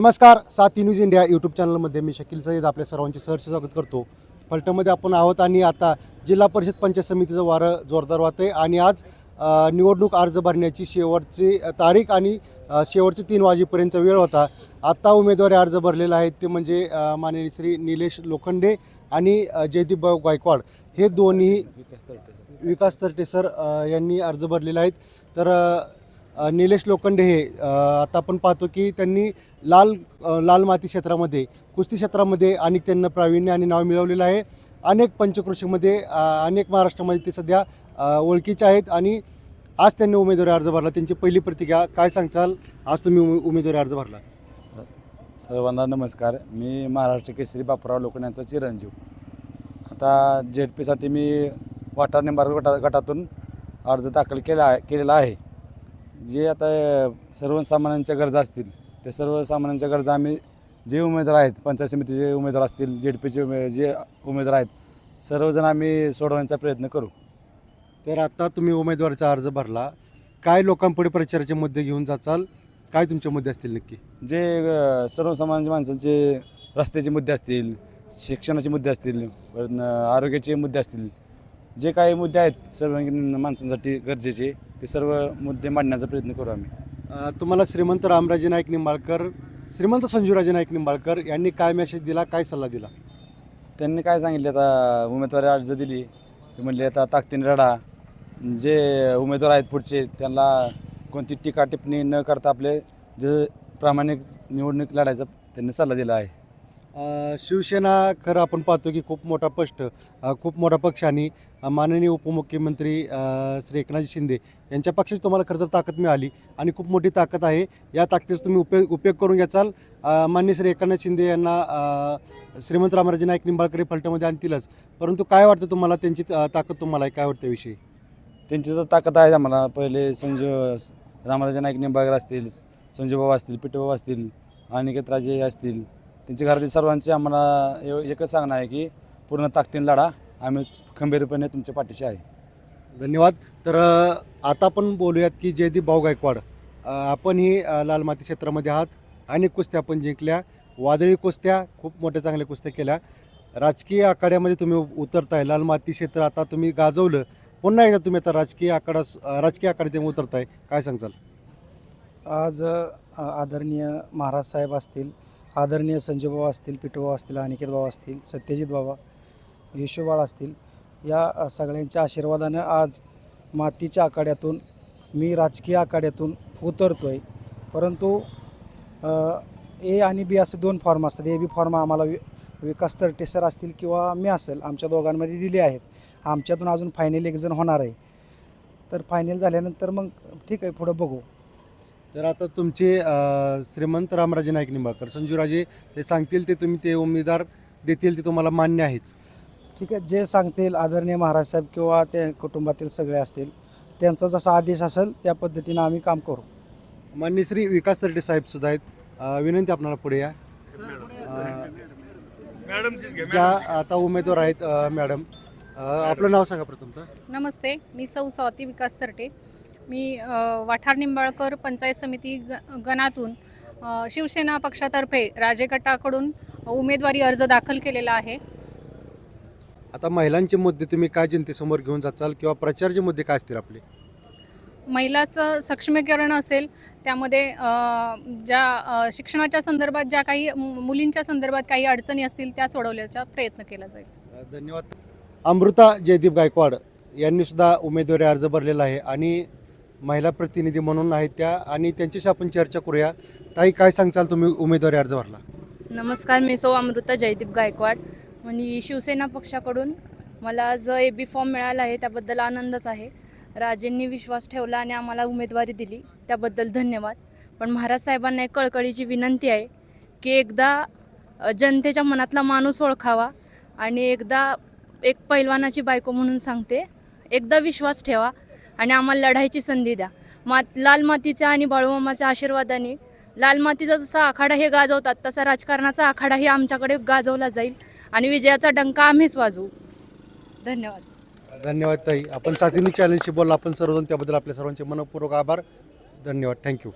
नमस्कार साथी news India YouTube चॅनलमध्ये मी शकील सईद आपल्या सर्वांचे सहर्ष स्वागत करतो. फलटणमध्ये आपण आहोत आणि आता जिल्हा परिषद पंचायत समितीचं वारं जोरदार वाहत आहे आणि आज निवडणूक अर्ज भरण्याची शेवटची तारीख आणि शेवटचे तीन वाजेपर्यंतचा वेळ होता. आत्ता उमेदवारी अर्ज भरलेला आहे ते म्हणजे माननीय श्री निलेश लोखंडे आणि जयदीप गायकवाड. हे दोन्ही विकास तरटे सर. यांनी अर्ज भरलेले आहेत तर निलेश लोखंडे हे आता आपण पाहतो की त्यांनी लाल लाल माती क्षेत्रामध्ये कुस्ती क्षेत्रामध्ये आणि त्यांना प्रावीण्य आणि नाव मिळवलेलं आहे. अनेक पंचकृषीमध्ये अनेक महाराष्ट्रामध्ये ते सध्या ओळखीचे आहेत आणि आज त्यांनी उमेदवारी अर्ज भरला. त्यांची पहिली प्रतिक्रिया काय सांगचाल? आज तुम्ही उमे- उमेदवारी अर्ज भरला. सर सर्वांना नमस्कार. मी महाराष्ट्र केसरी बापराव लोकण्यांचा चिरंजीव. आता जेड पीसाठी मी वाटार निंबार गटा गटातून अर्ज दाखल केला आहे केलेला आहे. जे आता सर्वसामान्यांच्या गरजा असतील त्या सर्वसामान्यांच्या गरजा आम्ही जे उमेदवार आहेत पंचायत समितीचे उमेदवार असतील जेड पीचे उमे जे उमेदवार आहेत सर्वजण आम्ही सोडवण्याचा प्रयत्न करू. तर आता तुम्ही उमेदवारीचा अर्ज भरला. काय लोकांपुढे प्रचाराचे मुद्दे घेऊन जाचाल? काय तुमचे मुद्दे असतील नक्की? जे अ, सर्वसामान्य माणसांचे रस्त्याचे मुद्दे असतील शिक्षणाचे मुद्दे असतील परत न आरोग्याचे मुद्दे असतील जे काही मुद्दे आहेत सर्वांगीण माणसांसाठी गरजेचे ते सर्व मुद्दे मांडण्याचा प्रयत्न करू आम्ही. अ, तुम्हाला श्रीमंत रामराजे नाईक निंबाळकर श्रीमंत संजूराजे नाईक निंबाळकर यांनी काय मेसेज दिला काय सल्ला दिला? त्यांनी काय सांगितले आता उमेदवारी अर्ज दिली ते म्हणले आता ताकदीने रडा जे उमेदवार आहेत पुढचे त्यांना कोणती टीका टिप्पणी न करता आपले जे प्रामाणिक निवडणूक लढायचा त्यांनी सल्ला दिला आहे. अ, शिवसेना खरं आपण पाहतो की खूप मोठा पष्ट अ, खूप मोठा पक्ष आणि अ, माननीय उपमुख्यमंत्री अ, श्री एकनाथ शिंदे यांच्या पक्षाची तुम्हाला खरं तर ताकद मिळाली आणि खूप मोठी ताकद आहे. या ताकदीचा तुम्ही उपयोग उपयोग करून घ्याचाल. अ, माननीय श्री एकनाथ शिंदे यांना अ, श्रीमंत रामराजे नाईक निंबाळकर हे फलटणमध्ये आणतीलच. परंतु काय वाटतं तुम्हाला त्यांची अ, ताकद तुम्हाला आहे? काय वाटतं विषयी त्यांची तर ताकद आहे आम्हाला. पहिले संजय रामराजे नाईक निंबाळकर असतील संजू असतील पिठूबाबा असतील अनिकेत राजे असतील त्यांच्या घरातील सर्वांचे आम्हाला एव- एकच सांगणं आहे की पूर्ण ताकदीने लढा. आम्ही खंबीरपणे तुमच्या पाठीशी आहे. धन्यवाद. तर अ, आता आपण बोलूयात की जयदीप भाऊ गायकवाड अ, आपणही अ, लाल माती क्षेत्रामध्ये आहात. अनेक कुस्त्या आपण जिंकल्या. वादळी कुस्त्या खूप मोठ्या चांगल्या कुस्त्या केल्या. राजकीय आखाड्यामध्ये तुम्ही उ- उतरताय. लाल माती क्षेत्र आता तुम्ही गाजवलं. पुन्हा एकदा तुम्ही आता राजकीय आखाडा अ, राजकीय आखाड्यात तुम्ही उतरताय. काय सांगचाल आज अ, आदरणीय महाराज साहेब असतील आदरणीय संजय बाबा असतील पिठूबाबा असतील अनिकेत बाबा असतील सत्यजित बाबा येशूबाळ असतील या सगळ्यांच्या आशीर्वादानं आज मातीच्या आखाड्यातून मी राजकीय आखाड्यातून उतरतो आहे परंतु ए आणि बी असे दोन फॉर्म असतात. ए बी फॉर्म आम्हाला वि विकास तरटे सर असतील किंवा मी असेल आमच्या दोघांमध्ये दिले आहेत. आमच्यातून अजून फायनल एक्झन होणार आहे. तर फायनल झाल्यानंतर मग ठीक आहे पुढं बघू. तर आता तुमचे अ, श्रीमंत रामराजे नाईक निंबाळकर संजूराजे ते सांगतील ते तुम्ही ते उमेदवार देतील ते तुम्हाला मान्य आहेच. ठीक आहे जे सांगतील आदरणीय महाराज साहेब किंवा ते कुटुंबातील सगळे असतील त्यांचा जसा आदेश असेल त्या पद्धतीनं आम्ही काम करू. मान्य श्री विकास तरटे साहेब सुद्धा आहेत. अ, विनंती आपणाला पुढे या. अ, ज्या आता उमेदवार आहेत अ, मॅडम अ, आपलं नाव सांगा प्रथमतः नमस्ते मी सौ स्वाती विकास तरटे मी वाठार निंबाळकर पंचायत समिती ग गणातून शिवसेना पक्षातर्फे राजे गटाकडून उमेदवारी अर्ज दाखल केलेला आहे. आता महिलांचे मुद्दे तुम्ही काय जनतेसमोर घेऊन जाचाल किंवा प्रचारचे मुद्दे काय असतील आपले? महिलाचं सक्षमीकरण असेल त्यामध्ये ज्या शिक्षणाच्या संदर्भात ज्या काही मुलींच्या संदर्भात काही अडचणी असतील त्या सोडवण्याचा प्रयत्न केला जाईल. धन्यवाद. अमृता जयदीप गायकवाड यांनी सुद्धा उमेदवारी अर्ज भरलेला आहे आणि महिला प्रतिनिधी म्हणून आहेत त्या आणि त्यांच्याशी आपण चर्चा करूया. ताई काय सांगचाल तुम्ही उमेदवारी अर्ज भरला? नमस्कार मी सौ अमृता जयदीप गायकवाड. आणि शिवसेना पक्षाकडून मला आज ए बी फॉर्म मिळाला आहे त्याबद्दल आनंदच आहे. राजेंनी विश्वास ठेवला आणि आम्हाला उमेदवारी दिली त्याबद्दल धन्यवाद. पण महाराज साहेबांना एक कळकळीची विनंती आहे की एकदा जनतेच्या मनातला माणूस ओळखावा आणि एकदा एक पैलवानाची बायको म्हणून सांगते एकदा विश्वास ठेवा. आणि आम्हाला लढाईची संधी द्या. मात लाल मातीच्या आणि बाळूमामाच्या आशीर्वादाने लाल मातीचा जसा आखाडा हे गाजवतात तसा राजकारणाचा आखाडाही आमच्याकडे गाजवला जाईल आणि विजयाचा डंका आम्हीच वाजवू. धन्यवाद. धन्यवाद ताई. आपण साथीनी चॅनलशी बोलला. आपण सर्वजण त्याबद्दल आपल्या सर्वांचे मनपूर्वक आभार. धन्यवाद. थँक्यू